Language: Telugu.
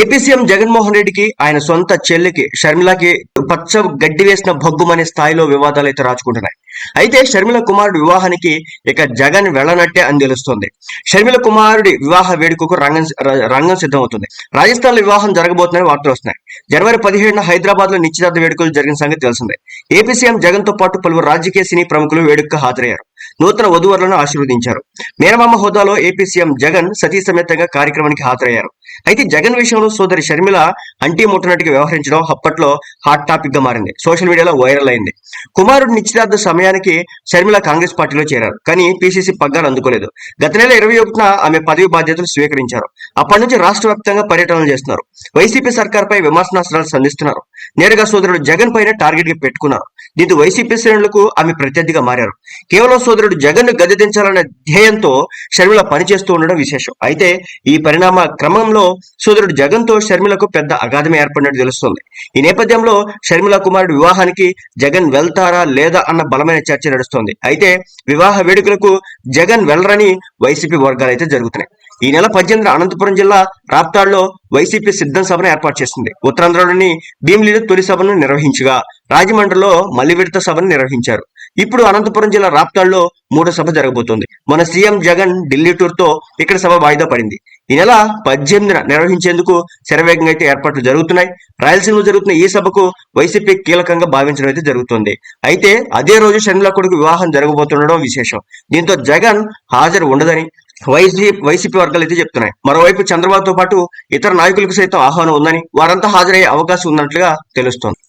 ఏపీ సీఎం జగన్మోహన్ రెడ్డికి ఆయన సొంత చెల్లికి షర్మిలకి పచ్చ గడ్డి వేసిన భగ్గుమనే స్థాయిలో వివాదాలు అయితే రాచుకుంటున్నాయి. అయితే షర్మిల కుమారుడు వివాహానికి ఇక జగన్ వెళ్ళనట్టే అని తెలుస్తోంది. షర్మిల కుమారుడి వివాహ వేడుకకు రంగం రంగం సిద్ధమవుతుంది. రాజస్థాన్లో వివాహం జరగబోతుందని వార్తలు వస్తున్నాయి. జనవరి పదిహేడున హైదరాబాద్లో నిశ్చితార్థ వేడుకలు జరిగిన సంగతి తెలిసిందే. ఏపీ సీఎం జగన్తో పాటు పలువురు రాజకీయ సినీ ప్రముఖులు వేడుకకు హాజరయ్యారు. నూతన వధువరులను ఆశీర్వదించారు. మేనమామ హోదాలో ఏపీ సీఎం జగన్ సతీ సమేతంగా కార్యక్రమానికి హాజరయ్యారు. అయితే జగన్ విషయంలో సోదరి షర్మిల అంటీ ముట్టనట్టుగా వ్యవహరించడం అప్పట్లో హాట్ టాపిక్గా మారింది. సోషల్ మీడియాలో వైరల్ అయింది. కుమారుడు నిశ్చితార్థ సమయానికి షర్మిల కాంగ్రెస్ పార్టీలో చేరారు. కానీ పిసిసి పగ్గాలు అందుకోలేదు. గత నెల ఇరవై ఒకటిన ఆమె పదవి బాధ్యతలు స్వీకరించారు. అప్పటి నుంచి రాష్ట్ర వ్యాప్తంగా పర్యటనలు చేస్తున్నారు. వైసీపీ సర్కార్పై విమర్శనాస్త్రాలు సంధిస్తున్నారు. నేరుగా సోదరుడు జగన్ పైన టార్గెట్గా పెట్టుకున్నారు దీంతో వైసీపీ శ్రేణులకు ఆమె ప్రత్యర్థిగా మారారు. కేవలం సోదరుడు జగన్ను గద్దెదించాలనే ధ్యేయంతో షర్మిల పనిచేస్తూ ఉండడం విశేషం. అయితే ఈ పరిణామ క్రమంలో సోదరుడు జగన్తో షర్మిలకు పెద్ద అగాధమే ఏర్పడినట్టు తెలుస్తోంది. ఈ నేపథ్యంలో షర్మిల కుమారుడు వివాహానికి జగన్ వెళ్తారా లేదా అన్న బలమైన చర్చ నడుస్తోంది. అయితే వివాహ వేడుకలకు జగన్ వెళ్ళరని వైసీపీ వర్గాలు అయితే జరుగుతున్నాయి. ఈ నెల పద్దెనిమిది అనంతపురం జిల్లా రాప్తాడ్లో వైసీపీ సిద్ధం సభను ఏర్పాటు చేసింది. ఉత్తరాంధ్రలోని భీమిలిలో తొలి సభను నిర్వహించగా రాజమండ్రిలో మల్లి సభను నిర్వహించారు. ఇప్పుడు అనంతపురం జిల్లా రాప్తాడ్లో మూడో సభ జరగబోతోంది. మన సీఎం జగన్ ఢిల్లీ టూర్తో ఇక్కడ సభ వాయిదా పడింది. ఈ నెల పద్దెనిమిదిన నిర్వహించేందుకు శరవేగంగా అయితే ఏర్పాట్లు జరుగుతున్నాయి. రాయలసీమలో జరుగుతున్న ఈ సభకు వైసీపీ కీలకంగా భావించడం అయితే జరుగుతుంది. అయితే అదే రోజు షర్మిల కొడుకు వివాహం జరగబోతుండడం విశేషం. దీంతో జగన్ హాజరు ఉండదని వైసీపీ వైసీపీ వర్గాలు అయితే చెప్తున్నాయి. మరోవైపు చంద్రబాబుతో పాటు ఇతర నాయకులకు సైతం ఆహ్వానం ఉందని వారంతా హాజరయ్యే అవకాశం ఉన్నట్లుగా తెలుస్తోంది.